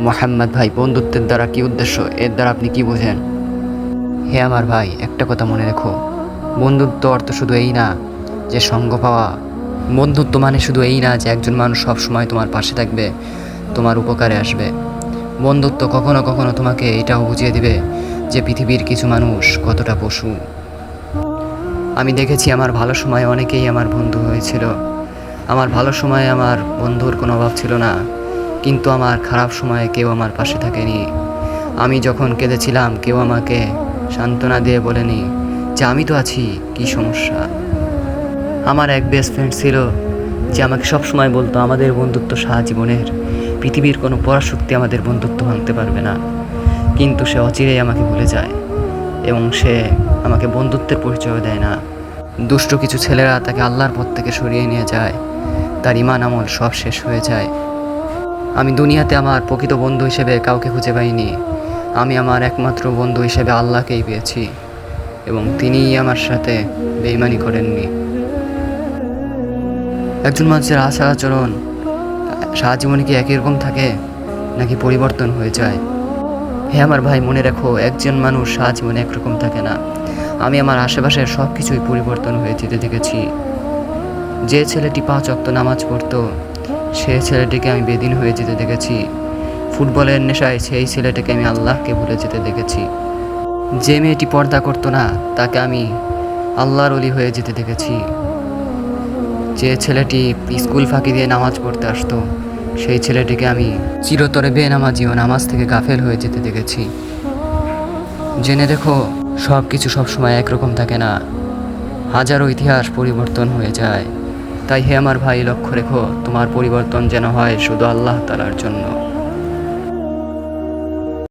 মোহাম্মদ ভাই, বন্ধুত্বের দ্বারা কি উদ্দেশ্য? এর দ্বারা আপনি কি বোঝেন? হে আমার ভাই, একটা কথা মনে রেখো। বন্ধুত্ব অর্থ শুধু এই না যে সঙ্গ পাওয়া। বন্ধুত্ব মানে শুধু এই না যে একজন মানুষ সব সময় তোমার পাশে থাকবে, তোমার উপকারে আসবে। বন্ধুত্ব কখনো কখনো তোমাকে এটাও বুঝিয়ে দিবে যে পৃথিবীর কিছু মানুষ কতটা পশু। আমি দেখেছি আমার ভালো সময়ে অনেকেই আমার বন্ধু হয়েছিল। আমার ভালো সময়ে আমার বন্ধুর কোনো অভাব ছিল না। কিন্তু আমার খারাপ সময়ে কেউ আমার পাশে থাকেনি। আমি যখন কেঁদেছিলাম, কেউ আমাকে সান্ত্বনা দিয়ে বলেনি যে আমি তো আছি, কি সমস্যা? আমার এক বেস্ট ফ্রেন্ড ছিল যে আমাকে সব সময় বলতো, আমাদের বন্ধুত্ব সারা জীবনের পৃথিবীর কোনো পরাশক্তি আমাদের বন্ধুত্ব ভাঙতে পারবে না। কিন্তু সে অচিরেই আমাকে ভুলে যায় এবং সে আমাকে বন্ধুত্বের পরিচয় দেয় না। দুষ্ট কিছু ছেলেরা তাকে আল্লাহর পথ থেকে সরিয়ে নিয়ে যায়। তার ইমান আমল সব শেষ হয়ে যায়। আমি দুনিয়াতে আমার প্রকৃত বন্ধু হিসেবে কাউকে খুঁজে পাইনি। আমি আমার একমাত্র বন্ধু হিসেবে আল্লাহকেই পেয়েছি এবং তিনিই আমার সাথে বেইমানি করেননি। একজন মানুষের আশা, আচরণ, সারা জীবনে কি একই রকম থাকে নাকি পরিবর্তন হয়ে যায়? হে আমার ভাই, মনে রাখো, একজন মানুষ সারা জীবনে একরকম থাকে না। আমি আমার আশেপাশের সব কিছুই পরিবর্তন হয়ে যেতে দেখেছি। যে ছেলেটি পাঁচ অক্ত নামাজ পড়তো সে ছেলেটিকে আমি বেদিন হয়ে যেতে দেখেছি। ফুটবলের নেশায় সেই ছেলেটাকে আমি আল্লাহকে ভুলে যেতে দেখেছি। যে মেয়েটি পর্দা করতো না, তাকে আমি আল্লাহর অলি হয়ে যেতে দেখেছি। যে ছেলেটি স্কুল ফাঁকি দিয়ে নামাজ পড়তে আসতো, সেই ছেলেটিকে আমি চিরতরে বেনামাজি ও নামাজ থেকে গাফেল হয়ে যেতে দেখেছি। জেনে দেখো সব কিছু সবসময় একরকম থাকে না। হাজারো ইতিহাস পরিবর্তন হয়ে যায়। তাই হে আমার ভাই লক্ষ্য রেখো তোমার পরিবর্তন যেন হয় শুধু আল্লাহ তালার জন্য।